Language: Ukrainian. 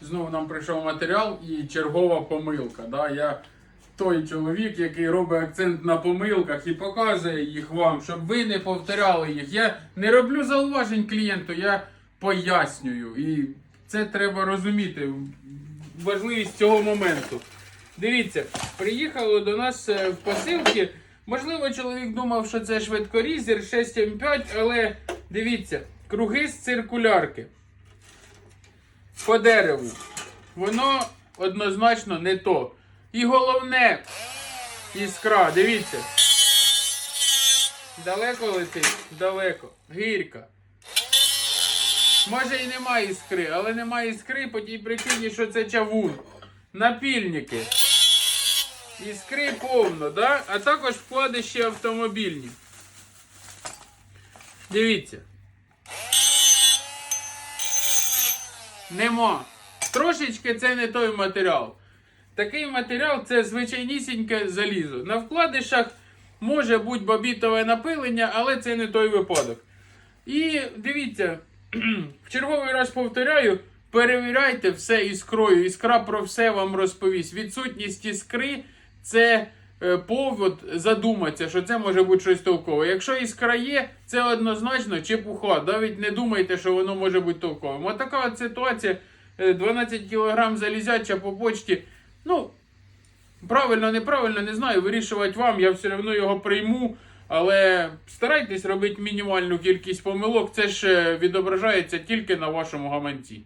Знову нам прийшов матеріал і чергова помилка. Да? Я той чоловік, який робить акцент на помилках і показує їх вам, щоб ви не повторяли їх. Я не роблю зауважень клієнту, я пояснюю. І це треба розуміти. Важливість цього моменту. Дивіться, приїхало до нас е, в посилки. Можливо, чоловік думав, що це швидкорізер 6М5, але дивіться, круги з циркулярки по дереву. Воно однозначно не то. І головне, іскра, дивіться. Далеко летить, далеко. Гірка. Може і немає іскри, але немає іскри по тій причині, що це чавун. Напільники. Іскри повно, да? а також вкладиші автомобільні. Дивіться. Нема. Трошечки це не той матеріал. Такий матеріал це звичайнісіньке залізо. На вкладишах може бути бобітове напилення, але це не той випадок. І дивіться, в черговий раз повторяю, перевіряйте все іскрою. Іскра про все вам розповість. Відсутність іскри це повод задуматися, що це може бути щось толкове. Якщо іскра є, це однозначно чепуха. Навіть не думайте, що воно може бути толковим. От така от ситуація. е, 12 кг залізяча по почті. Ну, правильно, неправильно, не знаю, вирішувати вам, я все одно його прийму. Але старайтесь робити мінімальну кількість помилок, це ж е, відображається тільки на вашому гаманці.